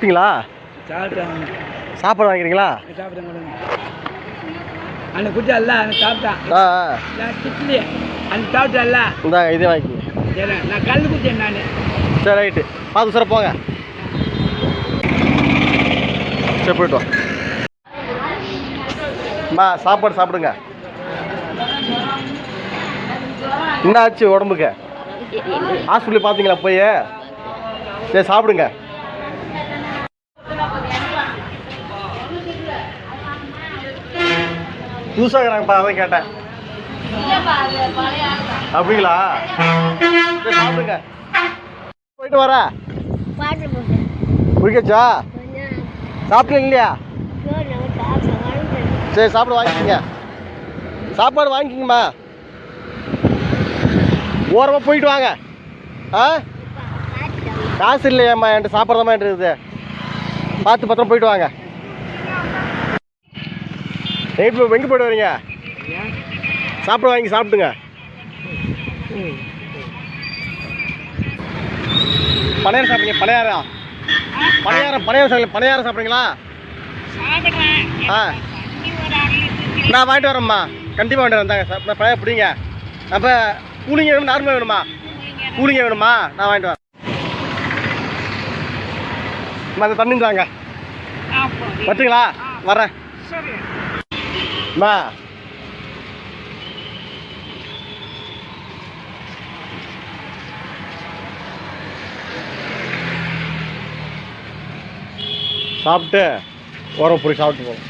சாப்பிட்டீங்களா? சாப்பிட்டேன். சாப்பாடு வாங்கிக்கிறீங்களா? அந்த குட்டியல்ல அந்த சாப்பிட்டான். கிட்லி அந்த சாப்பிட்டல்ல இந்தாங்க இதே சரி நான் கல் குட்டியன் நான். சரி ரைட்டு. பார்த்து சார் போங்க. சரி போயிட்டு வா. அம்மா சாப்பாடு சாப்பிடுங்க. என்ன ஆச்சு உடம்புக்கு ஹாஸ்பிட்டல் பார்த்தீங்களா போய்? சரி சாப்பிடுங்க. புதுசாக இருக்கிறாங்கப்பா அதான் கேட்டேன். அப்படிங்களா? சாப்பிடுங்க. போயிட்டு வரா குடிக்கச்சா சாப்பிட்டீங்க இல்லையா? சரி சாப்பாடு வாங்கிக்கோங்க. சாப்பாடு வாங்கிக்கோங்கம்மா. ஓரமாக போயிட்டு வாங்க. ஆ? காசு இல்லையாம்மா என்கிட்ட சாப்பாடு தான் இருக்குது. பார்த்து பத்திரம் போயிட்டு வாங்க. எங்கே போய் எங்கே போயிட்டு வரீங்க? சாப்பாடு வாங்கி சாப்பிடுங்க. பணியாரம் சாப்பிடுங்க பணியாரம். பணியாரம் பணியாரம் சாப்பிடுங்க பணியாரம் சாப்பிட்றீங்களா? ஆ. நான் வாங்கிட்டு வரேம்மா. கண்டிப்பாக வாங்கிட்டு வந்தாங்க சார் பழைய பிடிங்க. அப்போ கூலிங்க வேணும் நார்மலாக வேணுமா? கூலிங்க வேணுமா? நான் வாங்கிட்டு வரேன். அந்த தண்ணி தாங்க வட்டுங்களா வரேன். அம்மா சாப்பிட்டு ஓரம் போய் சாப்பிட்டு போகணும்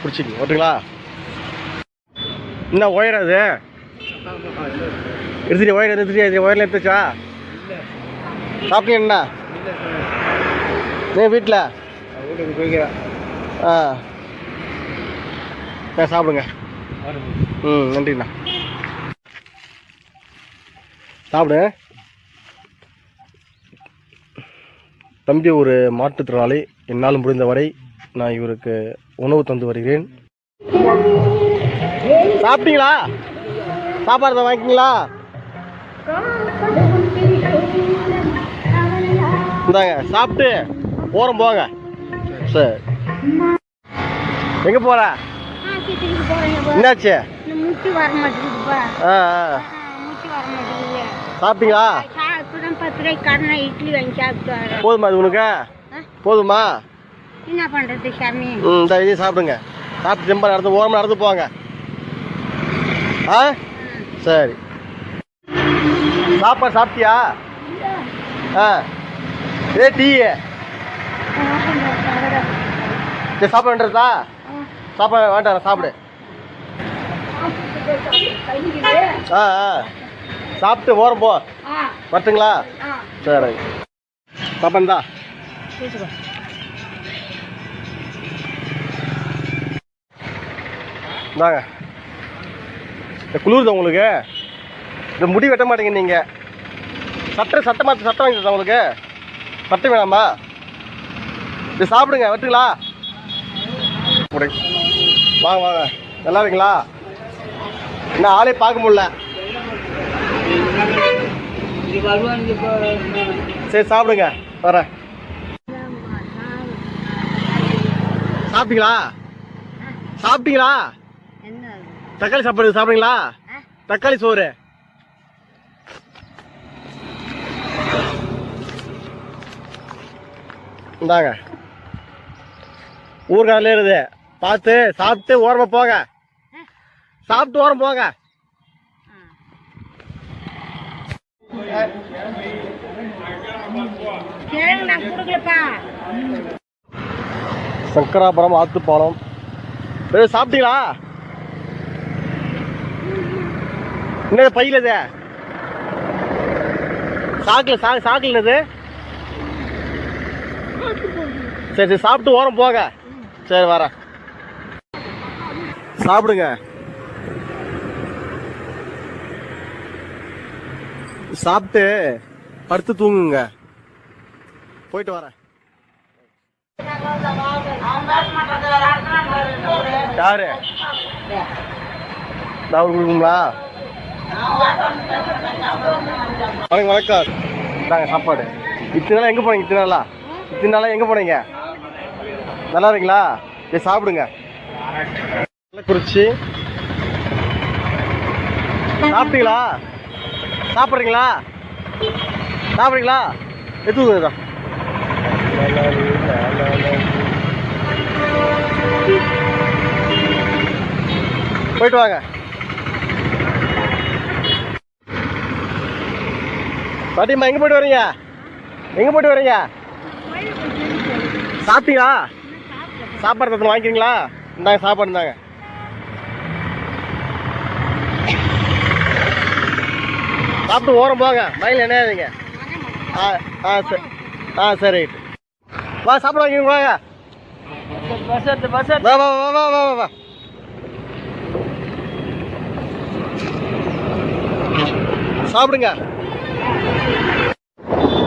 பிடிச்சிங்க ஓட்டுங்களா? என்ன ஒயர் அது? எடுத்துட்டு ஒயர் எடுத்துட்டு இது ஒயரில் எடுத்துச்சா சாப்பிட்டீங்க என்ன? நீ வீட்டில் ஆ. சாப்பிடுங்க. ம் நன்றிண்ணா. சாப்பிடு. தம்பி ஒரு மாற்றுத்திறனாளி. என்னால் முடிந்தவரை நான் இவருக்கு உணவு தந்து வருகிறேன். சாப்பிட்டீங்களா? சாப்பாடு தான் வாங்கிக்கிங்களா இந்தாங்க சாப்பிட்டு ஓரம் போங்க. சரி. எங்கே போகிற ஆஸ்பத்திரிக்கு போகிறேன் என்னாச்சு? முட்டி வர மாட்டேங்குதுப்பா ஆ முட்டி வர மாட்டேங்குது. சாப்பிட்டீங்களா? இப்பதான் பத்து ரூபாய்க்கு கடனை இட்லி வாங்கி சாப்பிட்டு வரேன் போதுமா இது உனக்கு? போதுமா? என்ன பண்ணுறது சாமி? ம் இந்த இதையும் சாப்பிடுங்க. சாப்பிட்டு ரொம்ப நடந்து ஓரமாக நடந்து போங்க. ஆ? சரி. சாப்பாடு சாப்பிட்டியா? ஆ. ஏ டீ. சரி சாப்பாடு வேண்டதா சாப்பாடு வேண்டாம் சாப்பிடு. ஆ ஆ. சாப்பிட்டு ஓரம் போ. வரட்டுங்களா? சரி. சாப்பாடு இந்தாங்க. இந்த குளிருதா உங்களுக்கு? இந்த முடி வெட்ட மாட்டீங்க நீங்கள் சட்டை சட்டை மாற்ற சட்டை வாங்கி உங்களுக்கு? சட்டை வேணாமா? இது சாப்பிடுங்க வெட்டுங்களா வாங்க வாங்க நல்லா இருக்கீங்களா? என்ன ஆளே பார்க்க முடியல. சரி சாப்பிடுங்க. வரேன். சாப்பிட்டீங்களா? சாப்பிட்டீங்களா? தக்காளி சாப்பாடு சாப்பிடுங்களா தக்காளி சோறு. இந்தாங்க. ஊர்காரில் இருக்குது. பார்த்து சாப்பிட்டு ஓரமா போங்க. சாப்பிட்டு ஓரம் போங்க. சங்கராபுரம் ஆத்துப்பாலம். சாப்பிட்டீங்களா? என்ன பையில இது? சாக்கில் சா சாக்கில் என்னது? சரி சரி சாப்பிட்டு ஓரம் போங்க. சரி வரேன். சாப்பிடுங்க. சாப்பிட்டு படுத்து தூங்குங்க. போயிட்டு வரேன். யாரு? நான் கொடுக்குங்களா வணக்கம் வணக்கம். இந்தாங்க சாப்பாடு. இத்தனை நாளா எங்கே போனீங்க? இத்தனை நாளா? இத்தனை நாளா எங்கே போனீங்க? நல்லா இருக்கீங்களா? சரி சாப்பிடுங்க. கள்ளக்குறிச்சி சாப்பிட்டீங்களா? சாப்பிட்றீங்களா? சாப்பிட்றீங்களா? எடுத்து போயிட்டு வாங்க. பாட்டிம்மா எங்கே போயிட்டு வரீங்க? எங்கே போயிட்டு வரீங்க? சாப்பிட்டீங்களா? சாப்பாடு வாங்கிக்கிறீங்களா? இந்தாங்க சாப்பாடு இருந்தாங்க சாப்பிட்டு ஓரம் போங்க. மயில் என்ன ஆகுதுங்க ஆ ஆ சரி ஆ சரி. வா சாப்பிட வாங்கிங்க வாங்க. வா வா வா வா வா வா. சாப்பிடுங்க.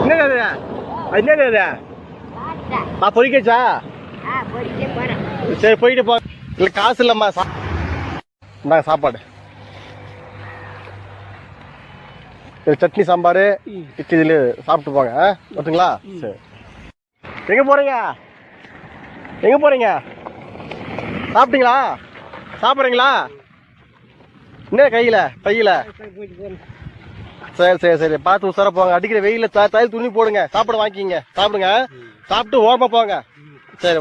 என்னங்க என்னங்க அது ஆ பொறிக்கச்சா? சரி போயிட்டு போ. இல்லை காசு இல்லைம்மா சா இந்தாங்க சாப்பாடு இது சட்னி சாம்பார் இட்லி இதில் சாப்பிட்டு போங்க. ஆ ஓட்டுங்களா சரி. எங்கே போகிறீங்க எங்கே போகிறீங்க சாப்பிட்டீங்களா? சாப்பிட்றீங்களா? என்ன கையில்? கையில்? சரி சரி சரி. பார்த்து உசார போங்க. அடிக்கிற வெயிலில் த தையல் துணி போடுங்க. சாப்பிட வாங்கிக்கிங்க. சாப்பிடுங்க. சாப்பிட்டு ஓரமாக போங்க. சரி.